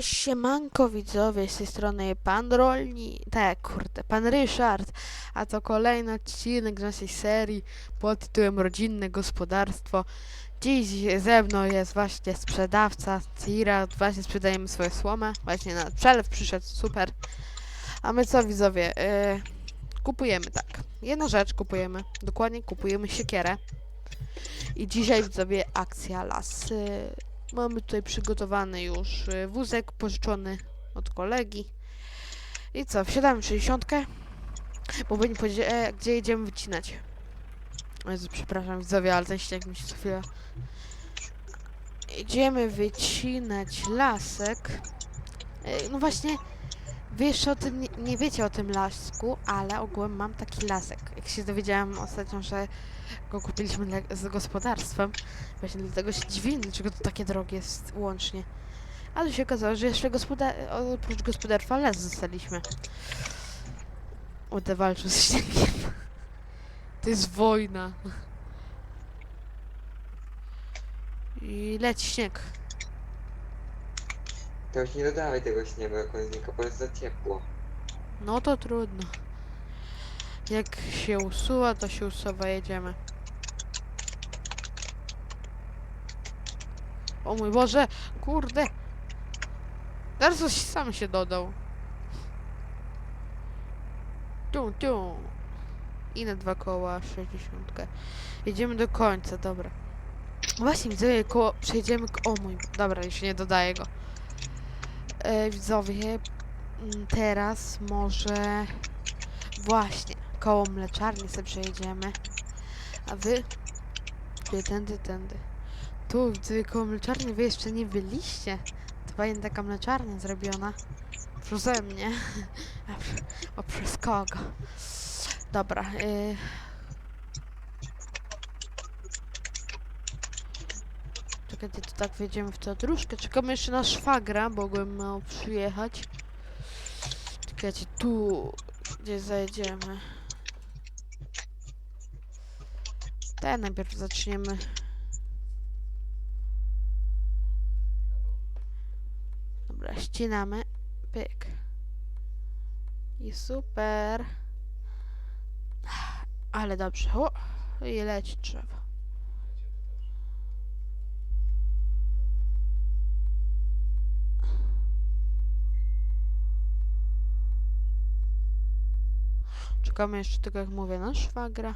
Siemanko widzowie, z tej strony pan Rolni, tak kurde, pan Ryszard, a to kolejny odcinek z naszej serii pod tytułem Rodzinne Gospodarstwo. Dziś ze mną jest właśnie sprzedawca Cira, właśnie sprzedajemy swoją słomę, właśnie na przelew przyszedł, super. A my co widzowie, yy, kupujemy tak, jedna rzecz kupujemy, dokładnie kupujemy siekierę. I dzisiaj widzowie akcja las. Yy, Mamy tutaj przygotowany już y, wózek pożyczony od kolegi. I co, wsiadamy w 60, bo będzie powiedzieć, e, gdzie jedziemy wycinać. Jezu, przepraszam widzowie, ale ten śnieg mi się co chwilę... Jedziemy wycinać lasek. E, No właśnie, wy jeszcze o tym nie, nie wiecie o tym lasku, ale ogółem mam taki lasek. Jak się dowiedziałam ostatnio, że go kupiliśmy dla, z gospodarstwem, Właśnie dlatego się dziwili, dlaczego to takie drogie jest łącznie. Ale się okazało, że jeszcze gospodar oprócz gospodarstwa les zostaliśmy. Będę walczył z śniegiem. To jest wojna. I leci śnieg. To już nie dodawaj tego śniegu jako znika, bo jest za ciepło. No to trudno. Jak się usuwa, to się usuwa, jedziemy. O mój Boże, kurde. Teraz sam się dodał. Tu, tu. I na dwa koła, 60. Jedziemy do końca, dobra. Właśnie, widzowie, koło, przejdziemy, o mój, dobra, już nie dodaję go. E, widzowie, mm, teraz może właśnie koło mleczarni sobie przejedziemy. A wy? Wy tędy, tędy. Tu, widzę koło mleczarni wy jeszcze nie byliście. To fajnie taka mleczarnia zrobiona. Przeze mnie. A, O, przez kogo? Dobra. Y... Czekajcie, to tak wjedziemy w dróżkę. Czekamy jeszcze na szwagra, bym miał przyjechać. Czekajcie, tu gdzie zajedziemy. Te najpierw zaczniemy. Dobra, ścinamy. Pyk. I super. Ale dobrze. O, i leci drzewo. Czekamy jeszcze tylko jak mówię na szwagra.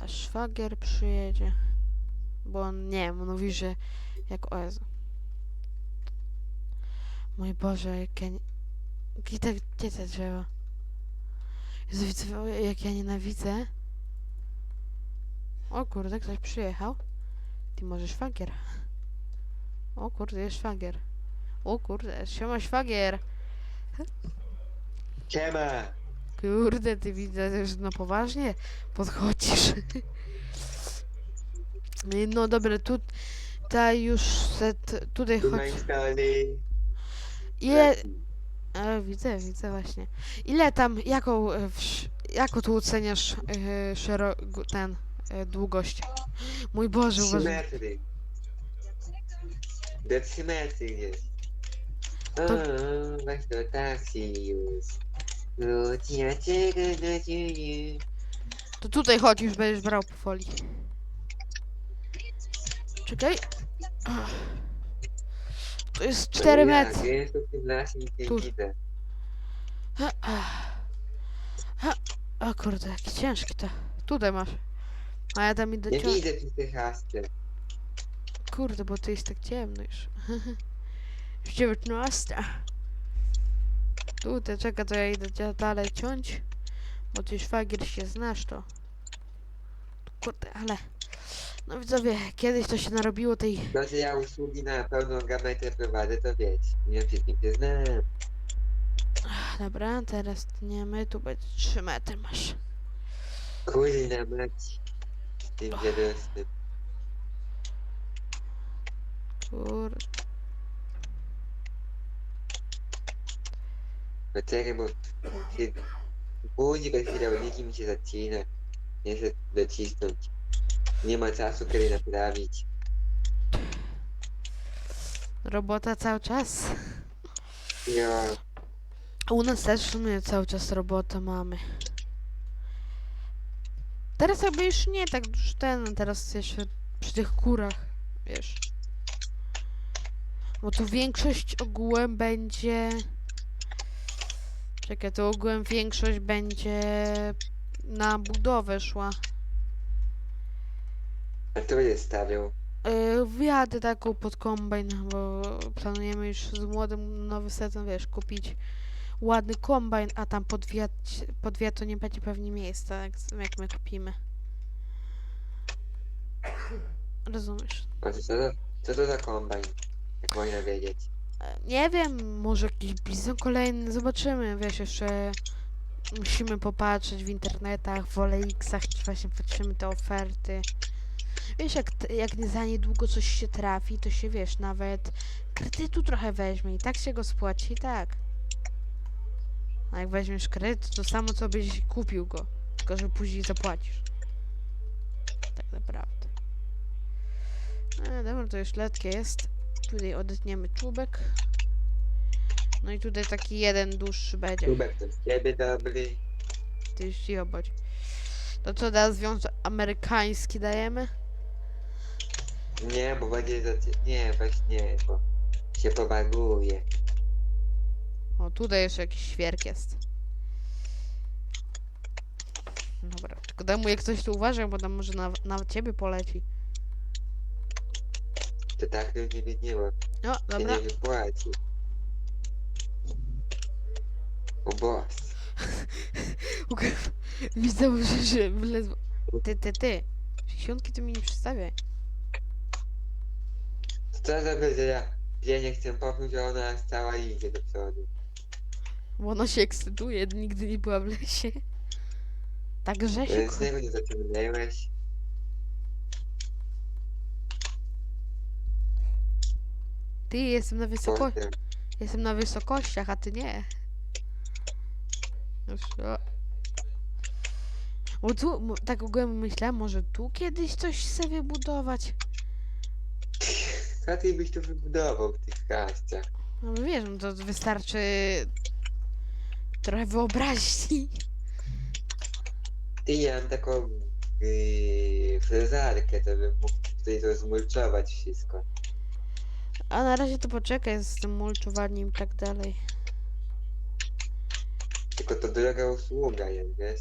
A szwagier przyjedzie. Bo on nie on mówi, że jak o Jezu. Mój Boże, jak ja nie... Gdzie gdzie te drzewa? Jezu, widzę, jak ja nienawidzę. O kurde, ktoś przyjechał. Ty może szwagier. O kurde, jest szwagier. O kurde, siema szwagier. Siema! Kurde, ty widzę, że no poważnie podchodzisz. No dobra, tu- tutaj już set, tutaj instali. Ile, e, widzę, widzę właśnie. Ile tam, jaką, e, jaką tu oceniasz e, szero, gu- ten, e, długość? Mój Boże, 3 uważaj. metry. Do 3 metry jest. O, To- weź to taksi już. Wróciła do ciebie. To tutaj chodź, już będziesz brał po folii. Czekaj. Ach. To jest 4 No jak, metry. Ja jestem w tym lasie nic nie Tu. widzę. Ha, ha. O kurde, jaki ciężki to. Tutaj masz. A ja tam idę Nie widzę tych tych hastek. Kurde, bo to jest tak ciemno już. Już 19. Tutaj, czeka, to ja idę dalej ciąć. Bo ty szwagier się znasz, to... Kurde, ale... No widzowie, kiedyś to się narobiło tej... Że ja usługi na pełną gametę prowadzę, to wiecie. Nie wszystkim się znam. Dobra, teraz tniemy, tu będzie 3 metry masz. Kurna mać. Tym dziadostym. Kurde. Poczekaj, bo się budzi bez hydrauliki mi się zacina. Nie chcę docisnąć. Nie ma czasu kiedy naprawić. Robota cały czas. Ja, U nas też w sumie cały czas robotę mamy. Teraz jakby już nie tak już ten, teraz jeszcze przy tych kurach, wiesz. Bo tu większość ogółem będzie... Czekaj, to ogółem większość będzie na budowę szła. a kto będzie stawiał? Yy, wjadę taką pod kombajn, bo planujemy już z młodym nowy sezon, wiesz, kupić ładny kombajn, a tam pod wiat, pod wiat to nie będzie pewnie miejsca, jak, jak my kupimy. Rozumiesz? A co to, co to za kombajn? Jak można wiedzieć? Nie wiem, może jakiś bizon kolejny, zobaczymy, wiesz, jeszcze musimy popatrzeć w internetach, w OLX-ach, czy właśnie patrzymy te oferty. Wiesz, jak, jak za niedługo coś się trafi, to się, wiesz, nawet kredytu trochę weźmie i tak się go spłaci, tak. A jak weźmiesz kredyt, to samo co byś kupił go, tylko że później zapłacisz. Tak naprawdę. E, dobra, to już letkie jest. Tutaj odetniemy czubek. No i tutaj taki jeden dłuższy będzie. Kubek to z ciebie dobry. Ty już ci obodź. To co teraz związek amerykański dajemy? Nie, bo będzie za... Nie, właśnie nie, bo się pobaguje. O, tutaj jeszcze jakiś świerk jest. Dobra, tylko daj mu jak coś tu uważaj, bo tam może na, na ciebie poleci. To tak już nie widniło. No, Się dobra. nie wypłaci. O boss. Widzę, że, że wylezło. Ty, ty, ty. Siątki to mi nie przedstawiaj. Co za że ja, nie chcę popchnąć, a ona cała idzie do przodu. Bo ona się ekscytuje, nigdy nie była w lesie. Także się... Więc niego nie zaciągnęłeś. Ty, jestem na wysokości. Jestem na wysokościach, a ty nie. Już, o. Bo tu, tak ogólnie myślałem, może tu kiedyś coś sobie budować. Co ty byś tu wybudował w tych kaściach? No wiesz, no to wystarczy trochę wyobraźni. Ty, ja mam taką yy, frezarkę, to bym mógł tutaj to zmulczować wszystko. A na razie to poczekaj z tym mulczowaniem i tak dalej. Tylko to droga usługa jest, wiesz?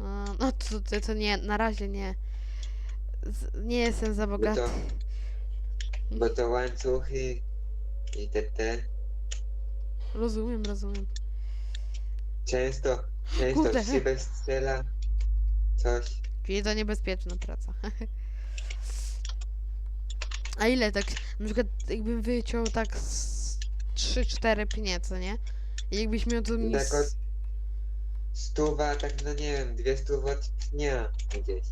A, no to, to, to nie, na razie nie. Z, nie jestem za Bo bogaty. to, bo to łańcuchy i te, te Rozumiem, rozumiem. często, często Kurde. w szybę strzela coś. Czyli to niebezpieczna praca. A ile tak, na przykład jakbym wyciął tak z 3-4 pnie, co nie? I jakbyś miał to mi... Tak od stuwa, tak no nie wiem, dwie stówy od dnia gdzieś.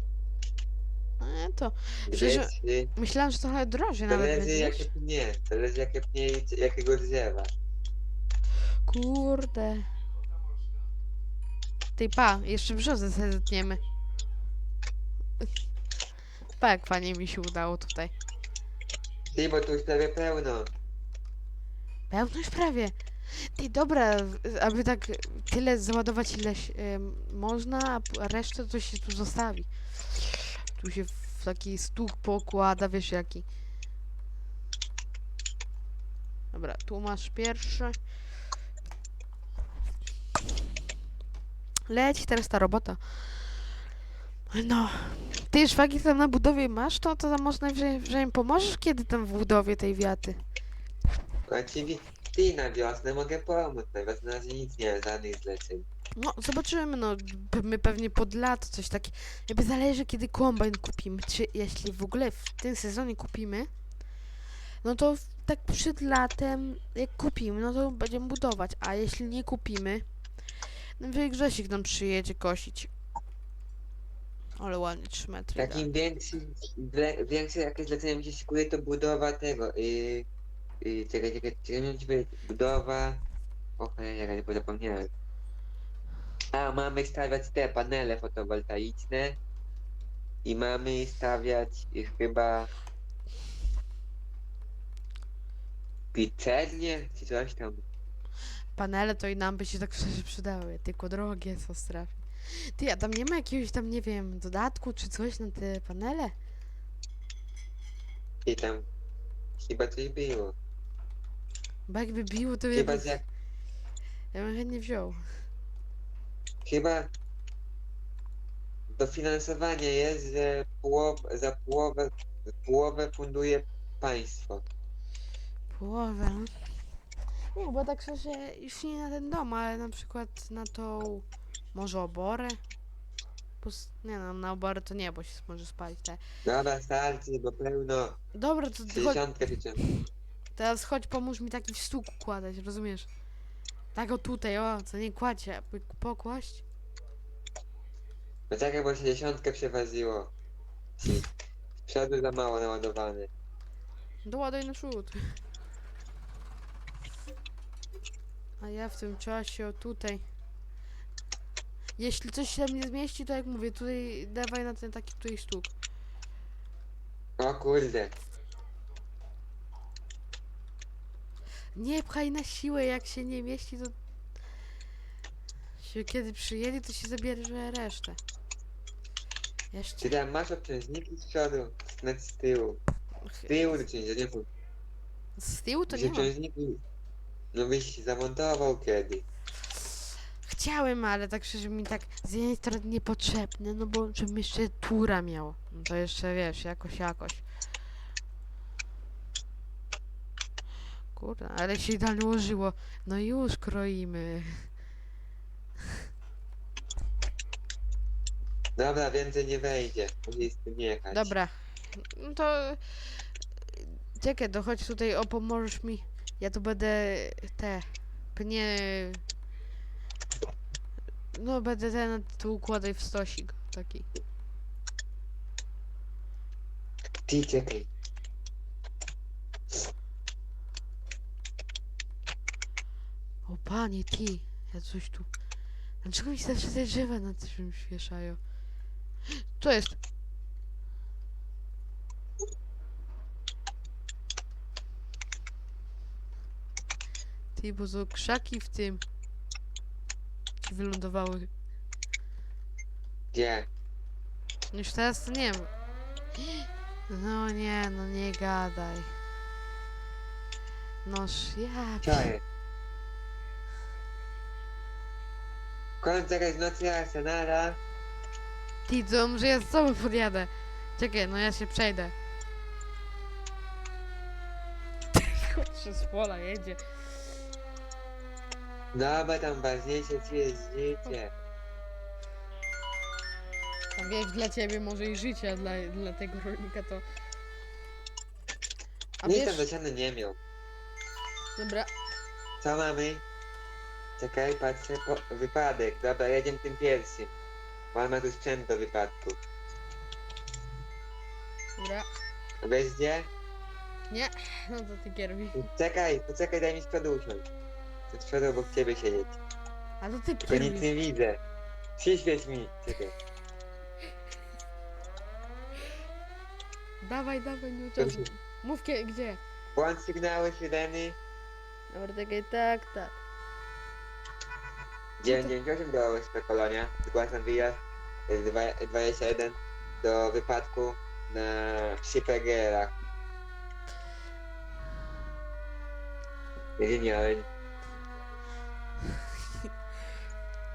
E, to Przecież- trzy. myślałem, że trochę drożej To nawet leży będzie. jakie pnie, to leży jakie pnie i jakiego drzewa. Kurde. Ty pa, jeszcze brzozę sobie zetniemy. Pa, jak fajnie mi się udało tutaj. Ty, bo tu już prawie pełno. Pełność prawie. Ty, dobra, aby tak tyle załadować ile em, można, a resztę to się tu zostawi. Tu się w taki stuk pokłada, wiesz jaki. Dobra, tu masz pierwszy. Leci teraz ta robota. No. Ty szwagi tam na budowie masz, to, to tam może najwyżej im pomożesz, kiedy tam w budowie tej wiaty? Oczywiście, ty na wiosnę mogę pomóc. Na wiosnę na razie nic nie ma, żadnych zleceń. No, zobaczymy, no, my pewnie pod lato coś takiego. Jakby zależy, kiedy kombajn kupimy. Czy jeśli w ogóle w tym sezonie kupimy, no to w- tak przed latem, jak kupimy, no to będziemy budować. A jeśli nie kupimy, no wie Grzesik nam przyjedzie kosić. Ale ładnie 3 metry. Takim większym, wie- większe jakieś zlecenie mi się szykuje, to budowa tego, yy, yy, czekaj, czekaj, czekaj, miałem ci powiedzieć, budowa, och, ja nie zapomniałem. A, mamy stawiać te panele fotowoltaiczne i mamy stawiać y, chyba pizzernię, czy coś tam. Panele to i nam by się tak szczerze przydały, tylko drogie są strasznie. Ty, a tam nie ma jakiegoś tam, nie wiem, dodatku czy coś na te panele? I tam chyba coś było. Bo jakby biło, to ja Chyba bym, z jak, ja bym chętnie wziął. chyba dofinansowanie jest, że połow, za połowę, połowę funduje państwo. Połowę. Nie, bo tak szczerze już nie na ten dom, ale na przykład na tą może oborę. Pus- nie no, na oborę to nie, bo się może spalić te. Dobra, starczy, bo pełno. Dobra, to chodź, Sześćdziesiątkę życzę. teraz chodź pomóż mi taki stół układać, rozumiesz? Tak o tutaj, o, co nie kładzie, by pokłaść. No czekaj, bo sześćdziesiątkę przewaziło. Ci. Z przodu za mało naładowane. Doładuj na przód. A ja w tym czasie o tutaj. Jeśli coś się tam nie zmieści, to jak mówię, tutaj dawaj na ten taki tutaj stół. O kurde. Nie pchaj na siłę, jak się nie mieści, to się kiedy przyjedzie, to się zabierze resztę. Jeszcze. Czy tam masz obciążniki z przodu? Nawet z tyłu. Z tyłu obciążniki, nie wiem. Z tyłu to nie ma. obciążniki... No byś zamontował kiedy. Chciałem, ale tak szczerze mi tak z jednej strony niepotrzebne, no bo żebym jeszcze tura miał. No to jeszcze wiesz, jakoś, jakoś. Kurde, ale się idealnie ułożyło. No już kroimy. Dobra, więcej nie wejdzie. Musisz z tym jechać. Dobra. No to... Czekaj, to chodź tutaj, o pomożesz mi. Ja tu będę te pnie... No będę ten tu układaj w stosik taki. Ty czekaj. O panie, ty, ja coś tu... Dlaczego mi się zawsze te drzewa na czymś wieszają? Co jest? Ty, bo są krzaki w tym... Wylądowały. Gdzie? Już teraz to nie wiem. No nie, no nie gadaj. Noż ja... Co jest? Kończę jakaś nocy arsenala. Ty, to może ja z tobą podjadę. Czekaj, no ja się przejdę. Kurczę, z pola jedzie. Dobra, tam ważniejsze ci jest życie. A wiesz, dla ciebie może i życie, a dla, dla tego rolnika to... A Nic tam wiesz... do ściany nie miał. Dobra, Co mamy? Czekaj, patrzę, po... wypadek. Dobra, jedziemy tym pierwszym. Bo on ma tu sprzęt do wypadku. dobra. Wiesz gdzie? Nie, no to ty kieruj. Czekaj, poczekaj, daj mi z przodu usiąść. To przodu obok ciebie siedzieć. A to ty Tylko nic nie widzę. Przyświeć mi. Czekaj. Dawaj, dawaj, no To czasu. Mów kie- gdzie. Włącz sygnały, syreny. Dobra, czekaj, tak, tak. 998 do OSP Kolonia. Zgłaszam wyjazd y, dwa- 21 do wypadku na przy PGR-ach. Genialnie.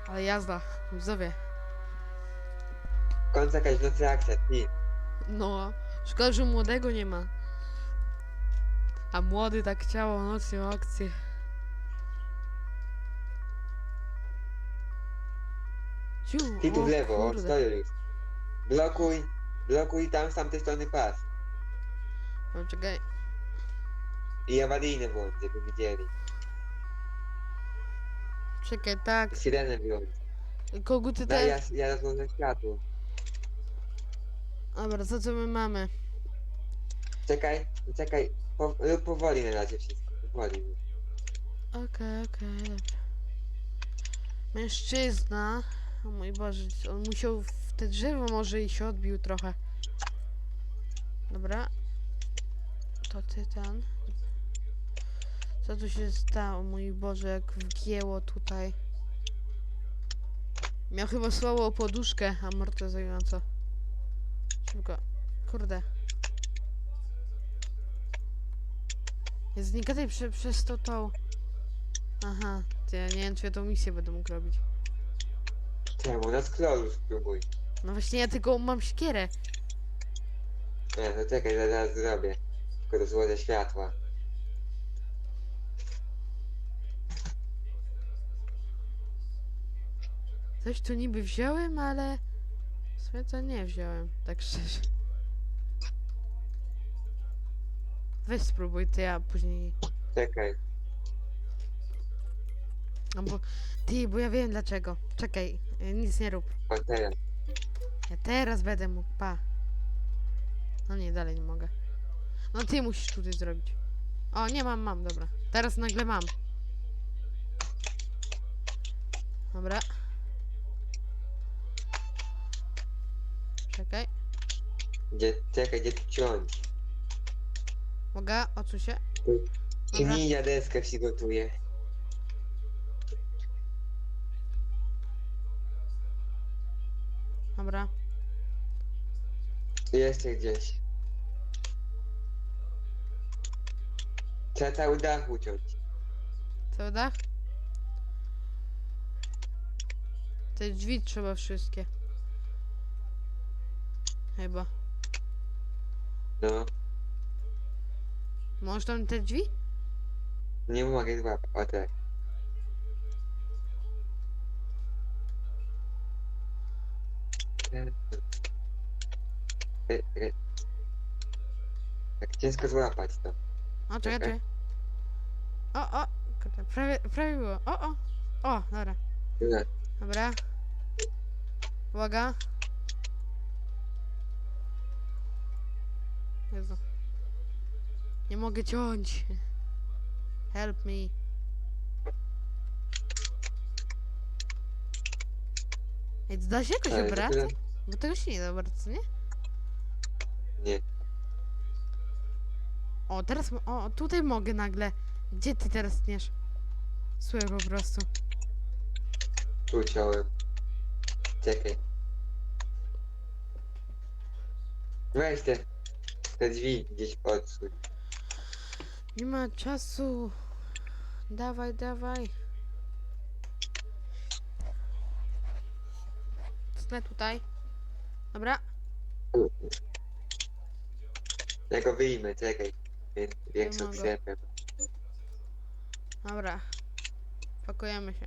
Ale jazda, widzowie. W końcu jakaś nocy akcja, ty. No, szkoda, że młodego nie ma. A młody tak chciał nocną akcję. Ciu, Ty tu o w lewo, o, kurde. stoję już. Blokuj, blokuj tam z tamtej strony pas. O, czekaj. I awaryjne włącz, żeby widzieli. Czekaj, tak. Syrenę wyłącz. Koguty Daj, ja, też. ja rozłożę światło. Dobra, co co my mamy? Czekaj, czekaj. Po, rób powoli na razie wszystko. Powoli. Okej, okej, dobrze. Mężczyzna. O mój Boże, on musiał w te drzewo może i się odbił trochę. Dobra. To tytan. Co tu się stało, mój Boże, jak wgięło tutaj. Miał chyba słabą poduszkę amortyzującą. Szybko. Kurde. Jest nie gadaj prze, przez to tą... Aha, to ja nie wiem, czy ja tą misję będę mógł robić. Czemu? Na scrollu spróbuj. No właśnie, ja tylko mam siekierę. Nie, no czekaj, zaraz zrobię. Tylko do złożę światła. Coś tu niby wziąłem, ale... W sumie to nie wziąłem, tak szczerze. Weź spróbuj, to ja później... Czekaj. No bo... Ty, bo ja wiem dlaczego. Czekaj, y, nic nie rób. O teraz. Ja teraz będę mógł, pa. No nie, dalej nie mogę. No ty musisz tutaj zrobić. O, nie mam, mam, dobra. Teraz nagle mam. Dobra. Czekaj. Gdzie, czekaj, gdzie tu ciąć? Mogę? Odsuń się. Dobra. Kminia deskę się gotuje. Dobra. Jeszcze gdzieś. Trzeba cały dach uciąć. Cały dach? Te drzwi trzeba wszystkie. Chyba. No. Możesz tam te drzwi? Nie mogę złapać. O tak. E, e. Tak ciężko złapać to. O, czekaj, Czekaj. czekaj. O, o, kurde, prawie, prawie było. O, o, o, dobra, No, dobra. Uwaga. Jezu. Nie mogę ciąć. Help me. Ej, da się jakoś ale obracać? Bo tego się nie da obracać, nie? Nie. O, teraz, mo- o, tutaj mogę nagle. Gdzie ty teraz tniesz? Słuchaj po prostu. Tu ciąłem. Czekaj. Weź te, te drzwi gdzieś odsuń. Nie ma czasu. Dawaj, dawaj. Cnę tutaj. Dobra. Ja go wyjmę, czekaj. Wię- Większą mogę. krzepę. Dobra. Pakujemy się.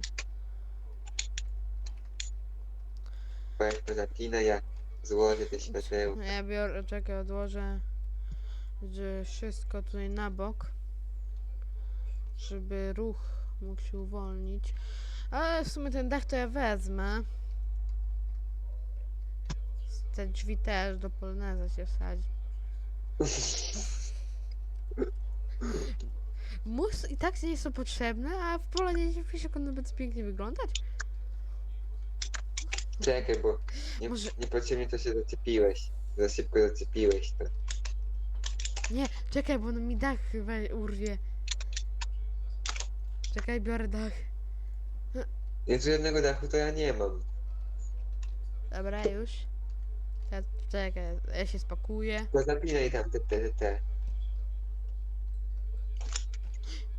Weź to zapinę, ja złożę te światełka. Ja biorę, czekaj, odłożę że wszystko tutaj na bok. Żeby ruch mógł się uwolnić. Ale w sumie ten dach to ja wezmę. Te drzwi też do poloneza się wsadzi. Mus i tak nie są potrzebne, a w poloniezie wiesz jak one będą pięknie wyglądać. Czekaj, bo nie, Może- niepotrzebnie to się zaczepiłeś. Za szybko zaczepiłeś to. Nie, czekaj, bo on mi dach chyba urwie. Czekaj, biorę dach. Więc żadnego dachu to ja nie mam. Dobra, już. Ja, czekaj, ja się spakuję. To zapinaj tam te, te, te.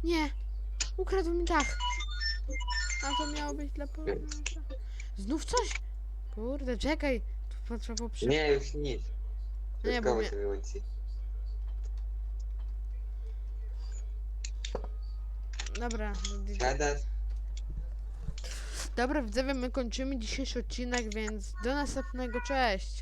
Nie! Ukradł mi dach! A to miało być dla poloneza. Znów coś? Kurde, czekaj. Tu patrzę po przy... Nie, już nic. Nie, bo mnie- się wyłączy. Dobra. Dobra, widzowie, my kończymy dzisiejszy odcinek, więc do następnego, cześć!